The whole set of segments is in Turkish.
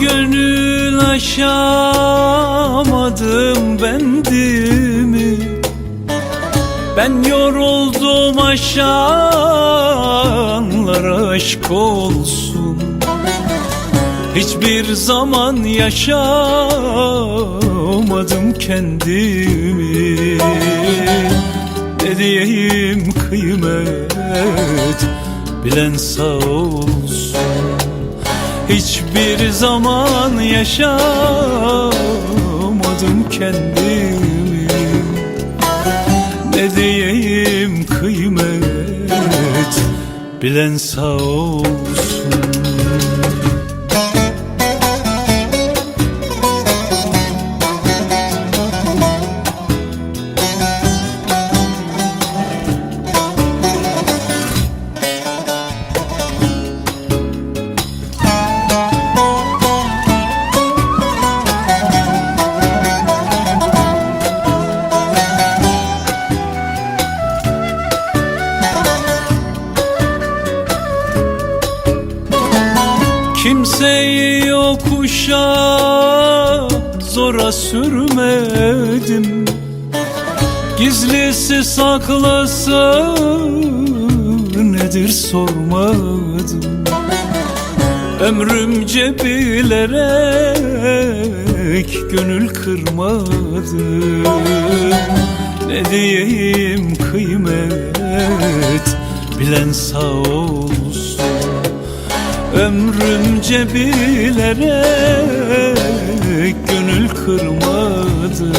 Gönül aşamadım bendimi Ben yoruldum aşanlara aşk olsun. Hiçbir zaman yaşamadım kendimi. Ne diyeyim kıymet bilen sağ olsun Hiçbir zaman yaşamadım kendimi. Ne diyeyim kıymet? Bilen sağ olsun sürmedim. Gizlisi saklısı nedir sormadım. Ömrümce bilerek gönül kırmadım. Ne diyeyim kıymet bilen sağ olsun. Ömrümce bilerek kırmadım.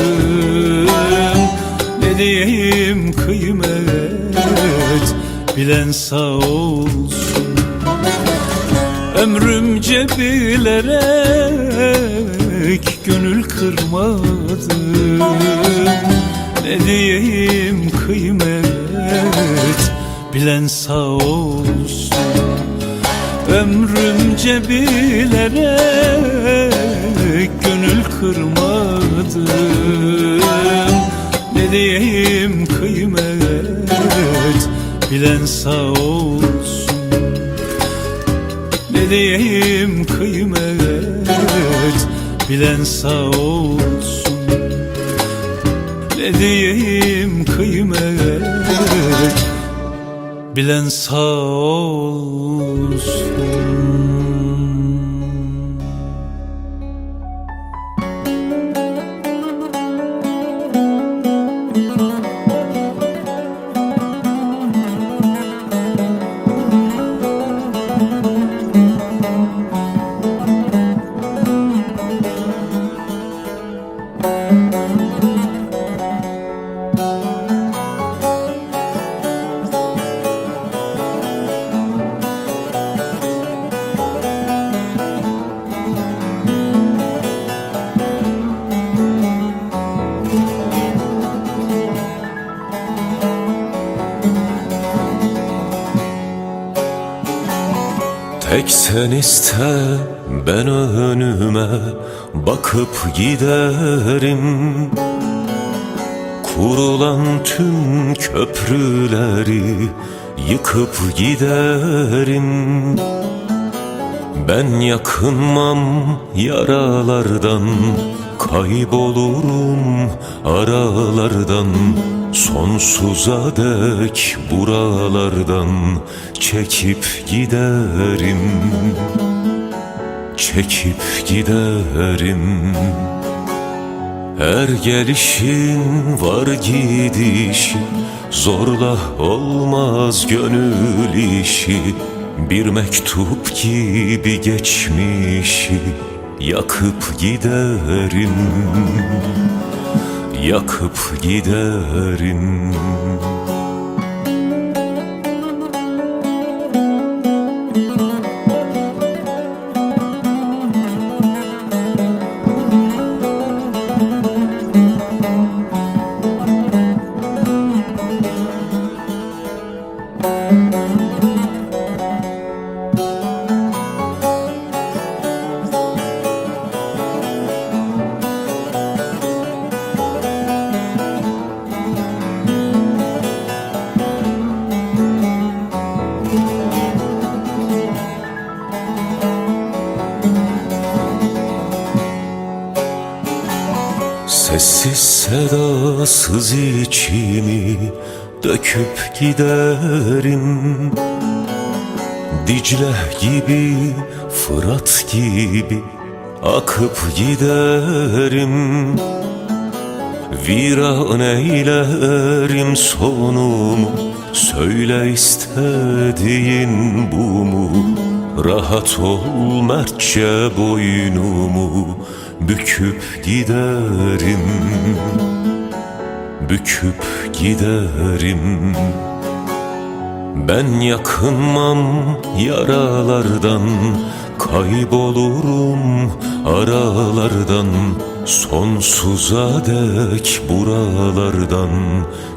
Ne diyeyim kıymet bilen sağ olsun. Ömrümce bilerek gönül kırmadım. Ne diyeyim kıymet bilen sağ olsun. Ömrümce bilerek gönül kırmadım. Ne diyeyim kıymet bilen sağ olsun. Ne diyeyim kıymet bilen sağ olsun. Ne diyeyim kıymet bilen sağ olsun sen iste ben önüme bakıp giderim. Kurulan tüm köprüleri yıkıp giderim. Ben yakınmam yaralardan Kaybolurum aralardan Sonsuza dek buralardan Çekip giderim. Çekip giderim. Her gelişin var gidişi Zorla olmaz gönül işi. Bir mektup gibi geçmişi Yakıp giderim. Yakıp giderim Sessiz sedasız içimi döküp giderim. Dicle gibi, Fırat gibi akıp giderim. Viran eylerim sonumu Söyle istediğin bu mu? Rahat ol mertçe boynumu Büküp giderim. Büküp giderim. Ben yakınmam yaralardan. Kaybolurum aralardan. Sonsuza dek buralardan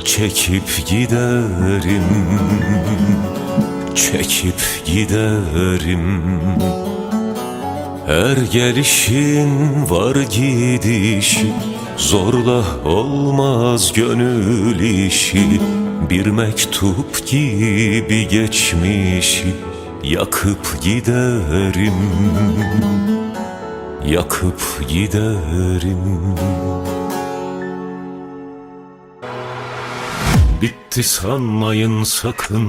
Çekip giderim. Çekip giderim her gelişin var gidişi Zorla olmaz gönül işi. Bir mektup gibi geçmişi Yakıp giderim Yakıp giderim. Bitti sanmayın sakın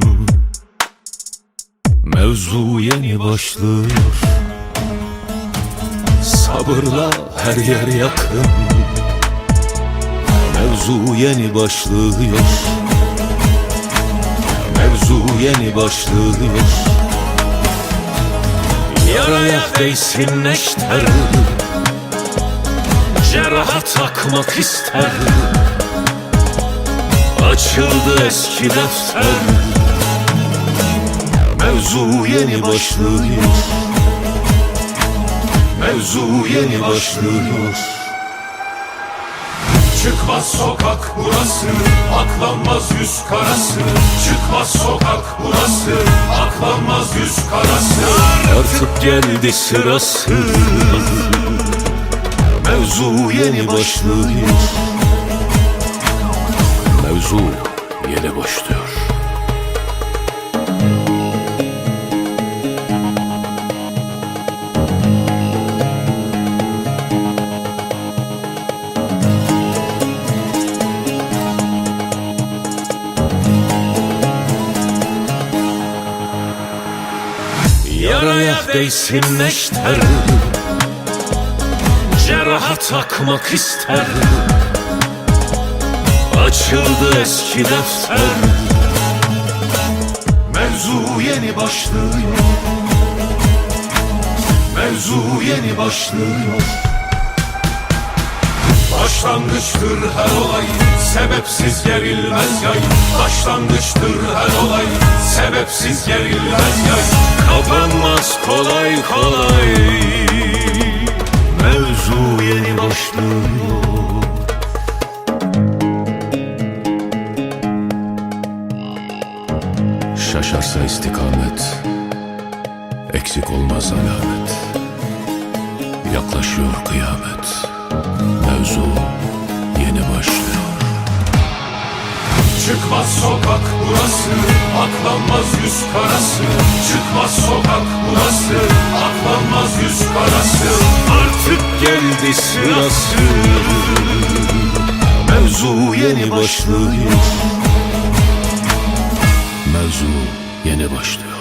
Mevzu yeni başlıyor Sabırla her yer yakın. Mevzu yeni başlıyor. Mevzu yeni başlıyor. Yaraya değsin neşter. Ceraha takmak ister. Açıldı eski defter. Mevzu yeni başlıyor Mevzu yeni başlıyor Çıkmaz sokak burası, aklanmaz yüz karası. Çıkmaz sokak burası, aklanmaz yüz karası. Artık geldi sırası Mevzu yeni başlıyor Mevzu yeni başlıyor değsin neşter Ceraha takmak ister Açıldı eski defter Mevzu yeni başlıyor. Mevzu yeni başlıyor. Başlangıçtır her olay, sebepsiz gerilmez yay. Başlangıçtır her olay, sebepsiz gerilmez yay. Kapanmaz kolay kolay Mevzu yeni başlıyor Şaşarsa istikamet Eksik olmaz alamet Yaklaşıyor kıyamet Mevzu yeni başlıyor Çıkmaz sokak burası, aklanmaz yüz karası. Çıkmaz sokak burası, aklanmaz yüz karası. Artık geldi sırası Mevzu yeni başlıyor Mevzu yeni başlıyor